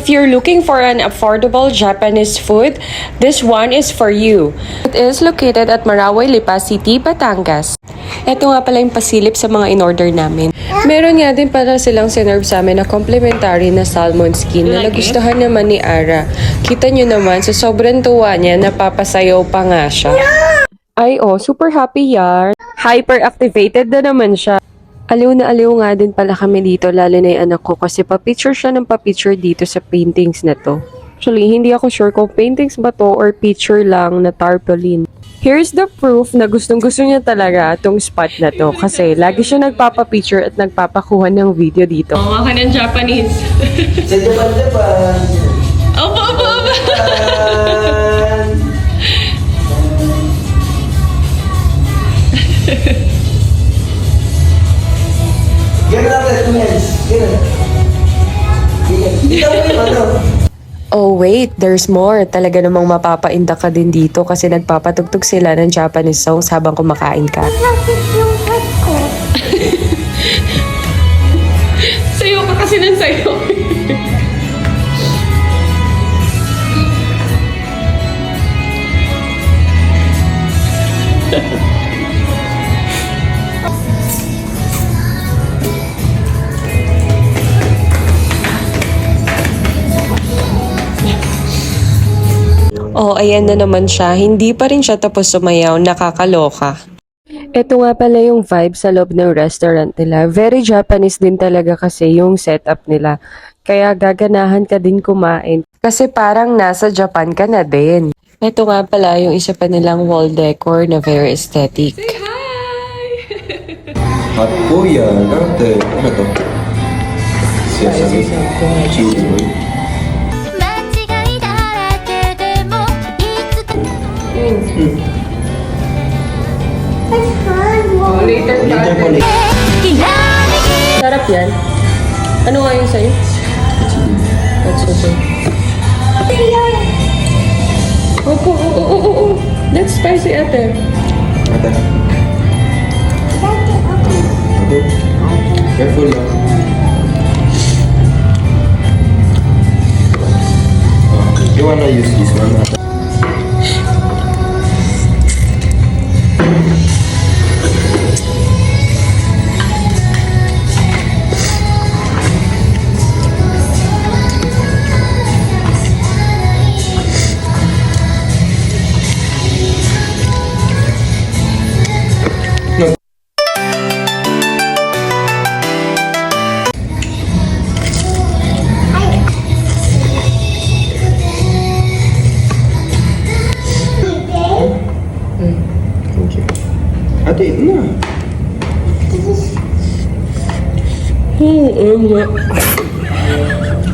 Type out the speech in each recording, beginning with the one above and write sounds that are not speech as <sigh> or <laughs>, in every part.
If you're looking for an affordable Japanese food, this one is for you. It is located at Marawi, Lipa City, Batangas. Ito nga pala yung pasilip sa mga in-order namin. Meron nga din para silang sinerve sa amin na complimentary na salmon skin na nagustuhan naman ni Ara. Kita nyo naman, sa sobrang tuwa niya, napapasayaw pa nga siya. Ay, oh, super happy yar. Hyper-activated na naman siya. Aliw na aliw nga din pala kami dito, lalo na yung anak ko, kasi pa-picture siya ng pa-picture dito sa paintings na to. Actually, hindi ako sure kung paintings ba to or picture lang na tarpaulin. Here's the proof na gustong gusto niya talaga itong spot na to kasi lagi siya nagpapa-picture at nagpapakuha ng video dito. Mga ka ng Japanese. Sa Japan, Japan. Oh wait, there's more. Talaga namang mapapainda ka din dito kasi nagpapatugtog sila ng Japanese songs habang kumakain ka. Yung ko? <laughs> Sayo ka kasi ng sayo. <laughs> Oh, ayan na naman siya. Hindi pa rin siya tapos sumayaw. Nakakaloka. Ito nga pala yung vibe sa loob ng restaurant nila. Very Japanese din talaga kasi yung setup nila. Kaya gaganahan ka din kumain. Kasi parang nasa Japan ka na din. Ito nga pala yung isa pa nilang wall decor na very aesthetic. Hot <laughs> kuya. Dante. Ano to? Sesame. Cheese. yun. Hmm. That's hard. Oh, later pa. Later pa ulit. Sarap yan. Ano nga yun sa'yo? That's okay. Oh, oh, oh, oh, oh, oh. That's spicy ate. Ate. Okay. Careful lang. You wanna use this one? Ate, ito na.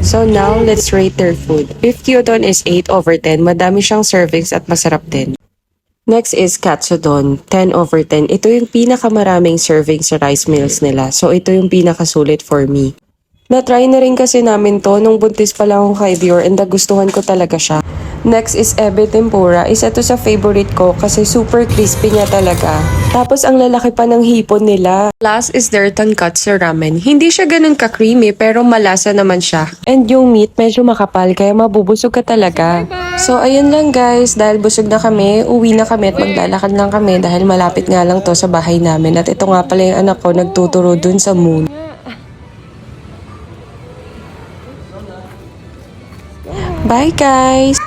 So now, let's rate their food. Beef gyudon is 8 over 10. Madami siyang servings at masarap din. Next is katsudon, 10 over 10. Ito yung pinakamaraming servings sa rice meals nila. So ito yung pinakasulit for me. Na-try na rin kasi namin to nung buntis pa lang ako kay Dior and nagustuhan ko talaga siya. Next is ebe tempura. Isa to sa favorite ko kasi super crispy niya talaga. Tapos ang lalaki pa ng hipon nila. Last is their tonkatsu ramen. Hindi siya ganun ka-creamy pero malasa naman siya. And yung meat medyo makapal kaya mabubusog ka talaga. So ayun lang guys, dahil busog na kami, uwi na kami at maglalakad lang kami dahil malapit nga lang to sa bahay namin. At ito nga pala yung anak ko nagtuturo dun sa moon. Bye guys!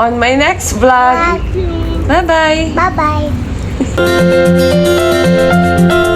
On my next vlog! Bye-bye! Bye-bye. <laughs>